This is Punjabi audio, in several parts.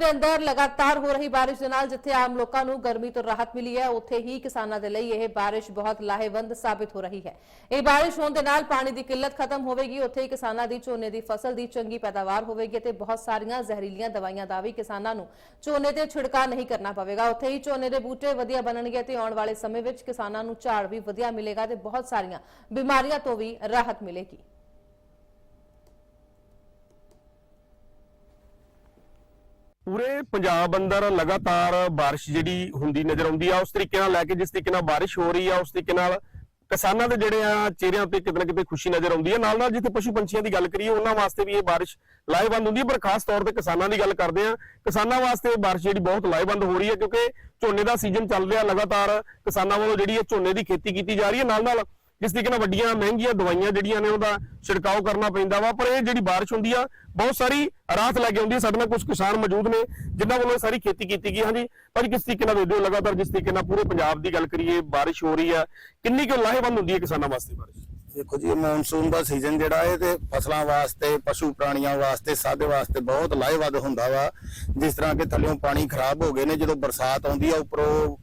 ਦੇ ਅੰਦਰ ਲਗਾਤਾਰ ਹੋ ਰਹੀ ਬਾਰਿਸ਼ ਦੇ ਨਾਲ ਜਿੱਥੇ ਆਮ ਲੋਕਾਂ ਨੂੰ ਗਰਮੀ ਤੋਂ ਰਾਹਤ ਮਿਲੀ ਹੈ, ਉੱਥੇ ਹੀ ਕਿਸਾਨਾਂ ਦੇ ਲਈ ਇਹ ਬਾਰਿਸ਼ ਬਹੁਤ ਲਾਹੇਵੰਦ ਸਾਬਿਤ ਹੋ ਰਹੀ ਹੈ। ਇਹ ਬਾਰਿਸ਼ ਹੋਣ ਦੇ ਨਾਲ ਪਾਣੀ ਦੀ ਕਿੱਲਤ ਖਤਮ ਹੋਵੇਗੀ, ਉੱਥੇ ਹੀ ਕਿਸਾਨਾਂ ਦੀ ਝੋਨੇ ਦੀ ਫਸਲ ਦੀ ਚੰਗੀ ਪੈਦਾਵਾਰ ਹੋਵੇਗੀ ਤੇ ਬਹੁਤ ਸਾਰੀਆਂ ਜ਼ਹਿਰੀਲੀਆਂ ਦਵਾਈਆਂ ਦਾ ਵੀ ਕਿਸਾਨਾਂ ਨੂੰ ਝੋਨੇ ਤੇ ਛਿੜਕਾਅ ਨਹੀਂ ਕਰਨਾ ਪਵੇਗਾ। ਉੱਥੇ ਹੀ ਝੋਨੇ ਦੇ ਬੂਟੇ ਵਧੀਆ ਬਣਨਗੇ ਤੇ ਆਉਣ ਵਾਲੇ ਸਮੇਂ ਵਿੱਚ ਕਿਸਾਨਾਂ ਨੂੰ ਝਾੜ ਵੀ ਵਧੀਆ ਮਿਲੇਗਾ ਤੇ ਬਹੁਤ ਸਾਰੀਆਂ ਬਿਮਾਰੀਆਂ ਤੋਂ ਵੀ ਰਾਹਤ ਮਿਲੇਗੀ। ਪੂਰੇ ਪੰਜਾਬ ਅੰਦਰ ਲਗਾਤਾਰ ਬਾਰਿਸ਼ ਜਿਹੜੀ ਹੁੰਦੀ ਨਜ਼ਰ ਆਉਂਦੀ ਆ, ਉਸ ਤਰੀਕੇ ਨਾਲ ਲੈ ਕੇ ਜਿਸ ਤਰੀਕੇ ਨਾਲ ਬਾਰਿਸ਼ ਹੋ ਰਹੀ ਆ, ਉਸ ਤਰੀਕੇ ਨਾਲ ਕਿਸਾਨਾਂ ਦੇ ਜਿਹੜੇ ਆ ਚਿਹਰਿਆਂ ਤੇ ਕਿਤੇ ਨਾ ਕਿਤੇ ਖੁਸ਼ੀ ਨਜ਼ਰ ਆਉਂਦੀ ਹੈ ਨਾਲ ਨਾਲ ਜਿੱਥੇ ਪਸ਼ੂ ਪੰਛੀਆਂ ਦੀ ਗੱਲ ਕਰੀਏ, ਉਹਨਾਂ ਵਾਸਤੇ ਵੀ ਇਹ ਬਾਰਿਸ਼ ਲਾਹੇਵੰਦ ਹੁੰਦੀ ਹੈ ਪਰ ਖਾਸ ਤੌਰ ਤੇ ਕਿਸਾਨਾਂ ਦੀ ਗੱਲ ਕਰਦੇ ਆ। ਕਿਸਾਨਾਂ ਵਾਸਤੇ ਇਹ ਬਾਰਿਸ਼ ਜਿਹੜੀ ਬਹੁਤ ਲਾਹੇਵੰਦ ਹੋ ਰਹੀ ਹੈ ਕਿਉਂਕਿ ਝੋਨੇ ਦਾ ਸੀਜ਼ਨ ਚੱਲ ਰਿਹਾ, ਲਗਾਤਾਰ ਕਿਸਾਨਾਂ ਵੱਲੋਂ ਜਿਹੜੀ ਹੈ ਝੋਨੇ ਦੀ ਖੇਤੀ ਕੀਤੀ ਜਾ ਰਹੀ ਹੈ ਨਾਲ ਨਾਲ ਜਿਸ ਤਰੀਕੇ ਨਾਲ ਵੱਡੀਆਂ, ਮਹਿੰਗੀਆਂ ਦਵਾਈਆਂ ਜਿਹੜੀਆਂ ਨੇ ਉਹਦਾ ਛਿੜਕਾਅ ਕਰਨਾ ਪੈਂਦਾ ਵਾ, ਪਰ ਇਹ ਜਿਹੜੀ ਬਾਰਿਸ਼ ਹੁੰਦੀ ਆ, ਬਹੁਤ ਸਾਰੀ ਰਾਹਤ ਲੈ ਕੇ ਆਉਂਦੀ ਹੈ ਸਾਡੇ ਨਾਲ ਕੁਝ ਕਿਸਾਨ ਮੌਜੂਦ ਨੇ, ਜਿਨ੍ਹਾਂ ਵੱਲੋਂ ਸਾਰੀ ਖੇਤੀ ਕੀਤੀ ਗਈ ਹਾਂਜੀ ਭਾਜੀ ਕਿਸ ਤਰੀਕੇ ਨਾਲ ਵੇਖਦੇ ਹੋ ਲਗਾਤਾਰ, ਜਿਸ ਤਰੀਕੇ ਨਾਲ ਪੂਰੇ ਪੰਜਾਬ ਦੀ ਗੱਲ ਕਰੀਏ, ਬਾਰਿਸ਼ ਹੋ ਰਹੀ ਆ, ਕਿੰਨੀ ਕੁ ਲਾਹੇਵੰਦ ਹੁੰਦੀ ਹੈ ਕਿਸਾਨਾਂ ਵਾਸਤੇ ਬਾਰਿਸ਼? ਦੇਖੋ ਜੀ ਮੌਨਸੂਨ ਦਾ ਸੀਜ਼ਨ ਜਿਹੜਾ ਹੈ ਤੇ ਫਸਲਾਂ ਵਾਸਤੇ, ਪਸ਼ੂ ਪ੍ਰਾਣੀਆਂ ਵਾਸਤੇ ਸਾਡੇ ਵਾਸਤੇ ਬਹੁਤ ਲਾਹੇਵੰਦ ਹੁੰਦਾ ਵਾ। ਜਿਸ ਤਰ੍ਹਾਂ ਕਿ ਥੱਲਿਓਂ ਪਾਣੀ ਖਰਾਬ ਹੋ ਗਏ ਨੇ, ਜਦੋਂ ਬਰਸਾਤ ਆਉਂਦੀ ਆ, ਉੱਪਰੋਂ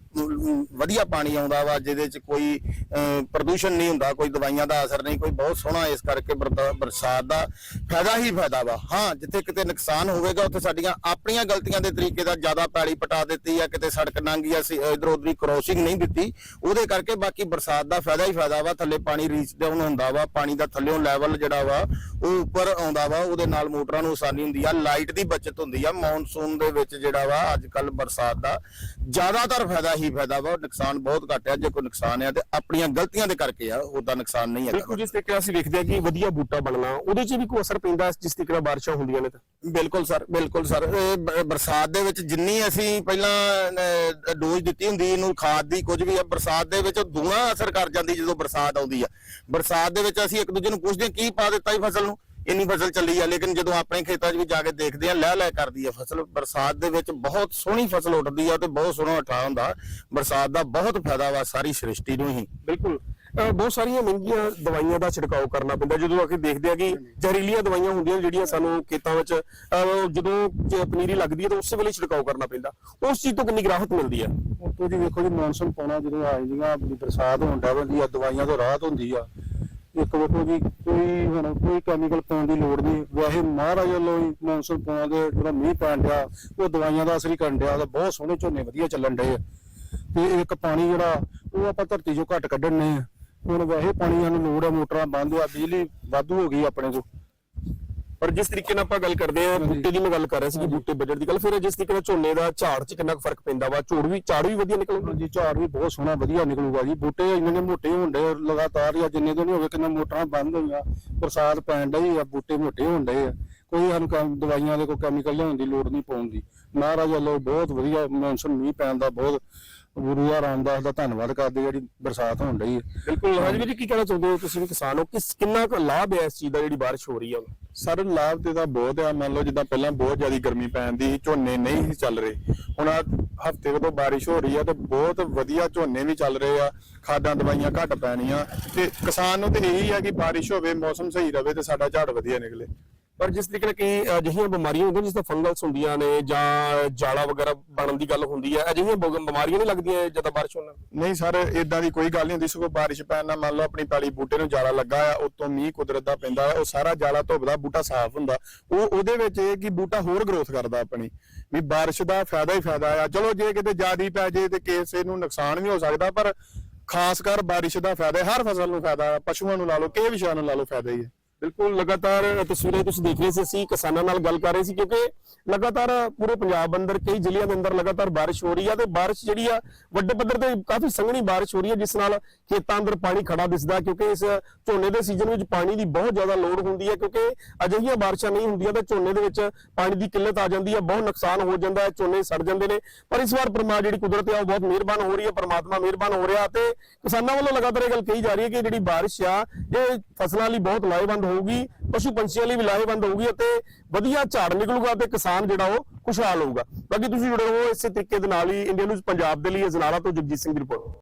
ਵਧੀਆ ਪਾਣੀ ਆਉਂਦਾ ਵਾ ਜਿਹਦੇ ਚ ਕੋਈ ਅਮ, ਪ੍ਰਦੂਸ਼ਣ ਨਹੀਂ ਹੁੰਦਾ ਕੋਈ ਦਵਾਈਆਂ ਦਾ ਅਸਰ ਨਹੀਂ ਕੋਈ ਬਹੁਤ ਸੋਹਣਾ ਇਸ ਕਰਕੇ ਬਰਸਾਤ ਦਾ ਫਾਇਦਾ ਹੀ ਫਾਇਦਾ ਵਾ। ਹਾਂ ਜਿੱਥੇ ਕਿਤੇ ਨੁਕਸਾਨ ਹੋਵੇਗਾ ਉੱਥੇ ਸਾਡੀਆਂ ਆਪਣੀਆਂ ਗਲਤੀਆਂ ਦੇ ਤਰੀਕੇ ਦਾ ਜ਼ਿਆਦਾ ਪੈਲੀ ਪਟਾ ਦਿੱਤੀ ਆ ਕਿਤੇ ਸੜਕ ਨੰਗੀ ਅਸੀਂ ਇਧਰ ਉਧਰ ਕ੍ਰੋਸਿੰਗ ਨਹੀਂ ਦਿੱਤੀ ਉਹਦੇ ਕਰਕੇ ਬਾਕੀ ਬਰਸਾਤ ਦਾ ਫਾਇਦਾ ਹੀ ਫਾਇਦਾ ਵਾ ਥੱਲੇ ਪਾਣੀ ਰੀਚ ਡਾਊਨ ਹੁੰਦਾ ਵਾ ਪਾਣੀ ਦਾ ਥੱਲਿਓਂ ਲੈਵਲ ਜਿਹੜਾ ਵਾ ਉਹ ਉੱਪਰ ਆਉਂਦਾ ਵਾ ਉਹਦੇ ਨਾਲ ਮੋਟਰਾਂ ਨੂੰ ਆਸਾਨੀ ਹੁੰਦੀ ਆ ਲਾਈਟ ਦੀ ਬਚਤ ਹੁੰਦੀ ਆ ਮੌਨਸੂਨ ਦੇ ਵਿੱਚ ਜਿਹੜਾ ਵਾ ਅੱਜ ਕੱਲ ਬਰਸਾਤ ਦਾ ਜ਼ਿਆਦਾਤਰ ਫਾਇਦਾ ਹੀ ਫਾਇਦਾ ਵਾ ਨੁਕਸਾਨ ਬਹੁਤ ਘੱਟ ਆ ਜੇ ਕੋਈ ਨੁਕਸਾਨ ਆ ਤੇ ਆਪਣੀਆਂ ਗਲਤੀਆਂ ਦੇ ਕਰਕੇ ਆ ਉਹਦਾ ਨੁਕਸਾਨ ਨਹੀਂ ਹੈਗਾ। ਬਿਲਕੁਲ ਜਿਸ ਤਰੀਕੇ ਨਾਲ ਅਸੀਂ ਵੇਖਦੇ ਆ ਕਿ ਵਧੀਆ ਬੂਟਾ ਬਣਨਾ ਉਹਦੇ 'ਚ ਵੀ ਕੋਈ ਅਸਰ ਪੈਂਦਾ ਜਿਸ ਤਰੀਕੇ ਨਾਲ ਬਾਰਿਸ਼ਾਂ ਹੁੰਦੀਆਂ ਨੇ ਤਾਂ? ਬਿਲਕੁਲ ਸਰ ਬਿਲਕੁਲ ਸਰ ਇਹ ਬਰਸਾਤ ਦੇ ਵਿੱਚ ਜਿੰਨੀ ਅਸੀਂ ਪਹਿਲਾਂ ਡੋਜ਼ ਦਿੱਤੀ ਹੁੰਦੀ ਇਹਨੂੰ ਖਾਦ ਦੀ ਕੁਝ ਵੀ ਆ ਬਰਸਾਤ ਦੇ ਵਿੱਚ ਦੂਣਾ ਅਸਰ ਕਰ ਜਾਂਦੀ ਜਦੋਂ ਬਰਸਾਤ ਆਉਂਦੀ ਆ। ਬਰਸਾਤ ਦੇ ਵਿੱਚ ਅਸੀਂ ਇੱਕ ਦੂਜੇ ਨੂੰ ਪੁੱਛਦੇ ਹਾਂ, ਕੀ ਪਾ ਦਿੱਤਾ ਇਹ ਫਸਲ ਨੂੰ? ਇੰਨੀ ਫਸਲ ਚੱਲੀ ਆ ਲੇਕਿਨ ਜਦੋਂ ਆਪਣੇ ਖੇਤਾਂ 'ਚ ਵੀ ਜਾ ਕੇ ਦੇਖਦੇ ਆ ਲੈ ਲੈ ਕਰਦੀ ਆ ਫਸਲ ਬਰਸਾਤ ਦੇ ਵਿੱਚ ਬਹੁਤ ਸੋਹਣੀ ਫਸਲ ਉੱਠਦੀ ਆ ਤੇ ਬਹੁਤ ਸੋਹਣਾ ਉਠਾ ਹੁੰਦਾ। ਬਰਸਾਤ ਦਾ ਬਹੁਤ ਫਾਇਦਾ ਵਾ ਸਾਰੀ ਸ੍ਰਿਸ਼ਟੀ ਨੂੰ ਹੀ। ਬਿਲਕੁਲ। ਬਹੁਤ ਸਾਰੀਆਂ ਮਹਿੰਗੀਆਂ ਦਵਾਈਆਂ ਦਾ ਛਿੜਕਾਅ ਕਰਨਾ ਪੈਂਦਾ। ਜਦੋਂ ਅਸੀਂ ਦੇਖਦੇ ਆ ਕਿ ਜ਼ਹਿਰੀਲੀਆਂ ਦਵਾਈਆਂ ਹੁੰਦੀਆਂ ਜਿਹੜੀਆਂ ਸਾਨੂੰ ਖੇਤਾਂ ਵਿੱਚ ਅਹ ਜਦੋਂ ਜੇ ਪਨੀਰੀ ਲੱਗਦੀ ਹੈ ਤਾਂ ਉਸੇ ਵੇਲੇ ਛਿੜਕਾਅ ਕਰਨਾ ਪੈਂਦਾ। ਉਸ ਚੀਜ਼ ਤੋਂ ਕਿੰਨੀ ਕੁ ਰਾਹਤ ਮਿਲਦੀ ਆ? ਉੱਤੋਂ ਜੀ ਵੇਖੋ ਜੀ ਮੌਨਸੂਨ ਪਾਉਣਾ ਜਦੋਂ ਆ ਜਾਂਦੀਆਂ ਆਪਣੀ ਬਰਸਾਤ ਹੋਣ ਡਾ ਪੈਂਦੀ ਆ ਦਵਾਈਆਂ ਤੋਂ ਰਾਹਤ ਹੁੰਦੀ ਆ। ਇੱਕ ਵੇਖੋ ਜੀ, ਕੋਈ ਹੁਣ ਕੋਈ ਕੈਮੀਕਲ ਪਾਉਣ ਦੀ ਲੋੜ ਨਹੀਂ। ਵੈਸੇ ਮਹਾਰਾਜ ਵੱਲੋਂ ਹੀ ਮੌਨਸੂਨ ਪਾਉਣਾ ਦੇ ਜਿਹੜਾ ਮੀਂਹ ਪੈਣ ਡਿਆ, ਉਹ ਦਵਾਈਆਂ ਦਾ ਅਸਰ ਹੀ ਕਰਨ ਡਿਆ ਤਾਂ ਬਹੁਤ ਸੋਹਣੇ ਝੋਨੇ ਵਧੀਆ ਚੱਲਣ ਡਏ ਆ। ਤੇ ਇੱਕ ਪਾਣੀ ਜਿਹੜਾ, ਉਹ ਆਪਾਂ ਧਰਤੀ ਚੋਂ ਘੱਟ ਕੱਢਣ ਨੇ ਹੁਣ ਵੈਸੇ ਪਾਣੀ ਸਾਨੂੰ ਲੋੜ ਆ, ਮੋਟਰਾਂ ਬੰਦ ਆ, ਬਿਜਲੀ ਵਾਧੂ ਹੋ ਗਈ ਆਪਣੇ ਕੋਲ। ਪਰ ਜਿਸ ਤਰੀਕੇ ਨਾਲ ਆਪਾਂ ਗੱਲ ਕਰਦੇ ਆ ਬੂਟੇ ਦੀ ਮੈਂ ਗੱਲ ਕਰ ਰਿਹਾ ਸੀ ਕਿ ਬੂਟੇ ਬਜਟ ਦੀ ਗੱਲ ਫਿਰ ਜਿਸ ਤਰੀਕੇ ਨਾਲ ਝੋਨੇ ਦਾ ਝਾੜ 'ਚ ਕਿੰਨਾ ਕੁ ਫ਼ਰਕ ਪੈਂਦਾ ਵਾ? ਝੋੜ ਵੀ ਝਾੜ ਵੀ ਵਧੀਆ ਨਿਕਲਦਾ ਜੀ ਝਾੜ ਵੀ ਬਹੁਤ ਸੋਹਣਾ ਵਧੀਆ ਨਿਕਲੂਗਾ ਜੀ। ਬੂਟੇ ਇੰਨੇ ਨੇ ਮੋਟੇ ਹੁੰਦੇ ਲਗਾਤਾਰ ਆ ਜਿੰਨੇ ਦਿਨ ਹੋ ਗਏ ਕਿੰਨਾ ਮੋਟਰਾਂ ਬੰਦ ਹੋਈਆਂ ਬਰਸਾਤ ਪੈਣ ਡਈ ਆ ਬੂਟੇ ਮੋਟੇ ਹੋਣ ਡਏ ਆ। ਕੋਈ ਸਾਨੂੰ ਕੈਮ- ਦਵਾਈਆਂ ਦੇ ਕੋਈ ਕੈਮੀਕਲ ਲਿਆਉਣ ਦੀ ਲੋੜ ਨਹੀਂ ਪਾਉਣ ਦੀ। ਮਹਾਰਾਜ ਵੱਲੋਂ ਬਹੁਤ ਵਧੀਆ ਮੌਨਸੂਨ ਮੀਂਹ ਪੈਣ ਦਾ ਬਹੁਤ ਗੁਰੂ ਆ ਰਾਮਦਾਸ ਦਾ ਧੰਨਵਾਦ ਕਰਦੇ ਜਿਹੜੀ ਬਰਸਾਤ ਹੋਣ ਡਈ ਹੈ ਬਿਲਕੁਲ। ਹਾਂਜੀ। ਵੀਰ ਜੀ ਕੀ ਕਹਿਣਾ ਚਾਹੁੰਦੇ ਹੋ ਤੁਸੀਂ ਵੀ ਕਿਸਾਨ ਹੋ? ਕਿਸ ਕਿੰਨਾ ਕੁ ਲਾਭ ਹੈ ਇਸ ਚੀਜ਼ ਦਾ ਜਿਹੜੀ ਬਾਰਿਸ਼ ਹੋ ਰਹੀ ਹੈ ਸਰ, ਲਾਭ ਤੇ ਤਾਂ ਬਹੁਤ ਆ। ਮੰਨ ਲਓ ਜਿੱਦਾਂ ਪਹਿਲਾਂ ਬਹੁਤ ਜ਼ਿਆਦਾ ਗਰਮੀ ਪੈਂਦੀ ਸੀ, ਝੋਨੇ ਨਹੀਂ ਸੀ ਚੱਲ ਰਹੇ। ਹੁਣ ਹਫ਼ਤੇ ਤੋਂ ਬਾਰਿਸ਼ ਹੋ ਰਹੀ ਆ, ਤੇ ਬਹੁਤ ਵਧੀਆ ਝੋਨੇ ਵੀ ਚੱਲ ਰਹੇ ਆ। ਖਾਦਾਂ ਦਵਾਈਆਂ ਘੱਟ ਪੈਣੀਆਂ। ਤੇ ਕਿਸਾਨ ਨੂੰ ਤੇ ਇਹੀ ਆ ਕਿ ਬਾਰਿਸ਼ ਹੋਵੇ, ਮੌਸਮ ਸਹੀ ਰਵੇ ਤੇ ਸਾਡਾ ਝਾੜ ਵਧੀਆ ਨਿਕਲੇ। ਪਰ ਜਿਸ ਤਰੀਕੇ ਨਾਲ ਕਈ ਅਜਿਹੀਆਂ ਬਿਮਾਰੀਆਂ ਹੁੰਦੀਆਂ ਜਿਸ ਤਰ੍ਹਾਂ ਫੰਗਲਸ ਹੁੰਦੀਆਂ ਨੇ ਜਾਂ ਜਾਲਾ ਵਗੈਰਾ ਬਣਨ ਦੀ ਗੱਲ ਹੁੰਦੀ ਹੈ, ਅਜਿਹੀਆਂ ਬਿਮਾਰੀਆਂ ਨਹੀਂ ਲੱਗਦੀਆਂ ਜਦੋਂ ਬਾਰਿਸ਼ ਹੋਣ ਨਹੀਂ ਸਰ ਇਦਾਂ ਦੀ ਕੋਈ ਗੱਲ ਨਹੀਂ ਹੁੰਦੀ। ਸਗੋਂ ਬਾਰਿਸ਼ ਪੈਣ ਨਾਲ ਮੰਨ ਲਓ ਆਪਣੀ ਪੈਲੀ ਬੂਟੇ ਨੂੰ ਜਾਲਾ ਲੱਗਾ ਆ, ਉਤੋਂ ਮੀਂਹ ਕੁਦਰਤ ਦਾ ਪੈਂਦਾ ਉਹ ਸਾਰਾ ਜਾਲਾ ਧੁੱਬਦਾ ਬੂਟਾ ਸਾਫ਼ ਹੁੰਦਾ। ਉਹ, ਉਹਦੇ ਵਿੱਚ ਇਹ ਕਿ ਬੂਟਾ ਹੋਰ ਗਰੋਥ ਕਰਦਾ ਆਪਣੀ। ਵੀ ਬਾਰਿਸ਼ ਦਾ ਫਾਇਦਾ ਹੀ ਫਾਇਦਾ ਆ। ਚਲੋ ਜੇ ਕਿਤੇ ਜ਼ਿਆਦੀ ਪੈ ਜੇ ਤੇ ਕਿਸੇ ਨੂੰ ਨੁਕਸਾਨ ਵੀ ਹੋ ਸਕਦਾ, ਪਰ ਖਾਸ ਕਰ ਬਾਰਿਸ਼ ਦਾ ਫਾਇਦਾ, ਹਰ ਫਸਲ ਨੂੰ ਫਾਇਦਾ ਪਸ਼ੂਆਂ ਨੂੰ ਲਾ ਲਓ, ਕਿਸੇ ਵਿਸ਼ਾ ਨੂੰ ਲਾ ਲਓ, ਫਾਇਦਾ ਹੀ ਹੈ। ਬਿਲਕੁਲ ਲਗਾਤਾਰ ਤਸਵੀਰਾਂ ਤੁਸੀਂ ਦੇਖ ਰਹੇ ਸੀ, ਅਸੀਂ ਕਿਸਾਨਾਂ ਨਾਲ ਗੱਲ ਕਰ ਰਹੇ ਸੀ ਕਿਉਂਕਿ ਲਗਾਤਾਰ ਪੂਰੇ ਪੰਜਾਬ ਅੰਦਰ, ਕਈ ਜ਼ਿਲ੍ਹਿਆਂ ਦੇ ਅੰਦਰ ਲਗਾਤਾਰ ਬਾਰਿਸ਼ ਹੋ ਰਹੀ ਆ ਤੇ ਬਾਰਿਸ਼ ਜਿਹੜੀ ਆ, ਵੱਡੇ ਪੱਧਰ ਤੇ ਕਾਫੀ ਸੰਘਣੀ ਬਾਰਿਸ਼ ਹੋ ਰਹੀ ਹੈ ਜਿਸ ਨਾਲ ਖੇਤਾਂ ਅੰਦਰ ਪਾਣੀ ਖੜਾ ਦਿਸਦਾ ਕਿਉਂਕਿ ਇਸ ਝੋਨੇ ਦੇ ਸੀਜ਼ਨ ਵਿੱਚ ਪਾਣੀ ਦੀ ਬਹੁਤ ਜ਼ਿਆਦਾ ਲੋੜ ਹੁੰਦੀ ਹੈ ਕਿਉਂਕਿ ਅਜਿਹੀਆਂ ਬਾਰਿਸ਼ਾਂ ਨਹੀਂ ਹੁੰਦੀਆਂ ਤਾਂ ਝੋਨੇ ਦੇ ਵਿੱਚ ਪਾਣੀ ਦੀ ਕਿੱਲਤ ਆ ਜਾਂਦੀ ਹੈ, ਬਹੁਤ ਨੁਕਸਾਨ ਹੋ ਜਾਂਦਾ ਹੈ, ਝੋਨੇ ਸੜ ਜਾਂਦੇ ਨੇ। ਪਰ ਇਸ ਵਾਰ ਪਰਮਾ ਜਿਹੜੀ ਕੁਦਰਤ ਆ, ਉਹ ਬਹੁਤ ਮਿਹਰਬਾਨ ਹੋ ਰਹੀ ਹੈ, ਪਰਮਾਤਮਾ ਮਿਹਰਬਾਨ ਹੋ ਰਿਹਾ ਤੇ ਕਿਸਾਨਾਂ ਵੱਲੋਂ ਲਗਾਤਾਰ ਇਹ ਗੱਲ ਕਹੀ ਜਾ ਰਹੀ ਹੈ ਕਿ ਜਿਹੜੀ ਬਾਰਿਸ਼ ਆ, ਇਹ ਫਸਲਾਂ ਲਈ ਬਹੁਤ ਲਾਹੇਵੰਦ ਹੋਊਗੀ, ਪਸ਼ੂ ਪੰਛੀਆਂ ਲਈ ਵੀ ਲਾਹੇਵੰਦ ਹੋਊਗੀ ਅਤੇ ਵਧੀਆ ਝਾੜ ਨਿਕਲੂਗਾ ਤੇ ਕਿਸਾਨ ਜਿਹੜਾ ਉਹ ਖੁਸ਼ਹਾਲ ਹੋਊਗਾ। ਬਾਕੀ ਤੁਸੀਂ ਜੁੜੇ ਰਹੋ ਇਸੇ ਤਰੀਕੇ ਦੇ ਨਾਲ ਹੀ, ਇੰਡੀਆ ਨਿਊਜ਼ ਪੰਜਾਬ ਦੇ ਲਈ ਅਜਨਾਲਾ ਤੋਂ ਜਗਜੀਤ ਸਿੰਘ ਦੀ ਰਿਪੋਰਟ।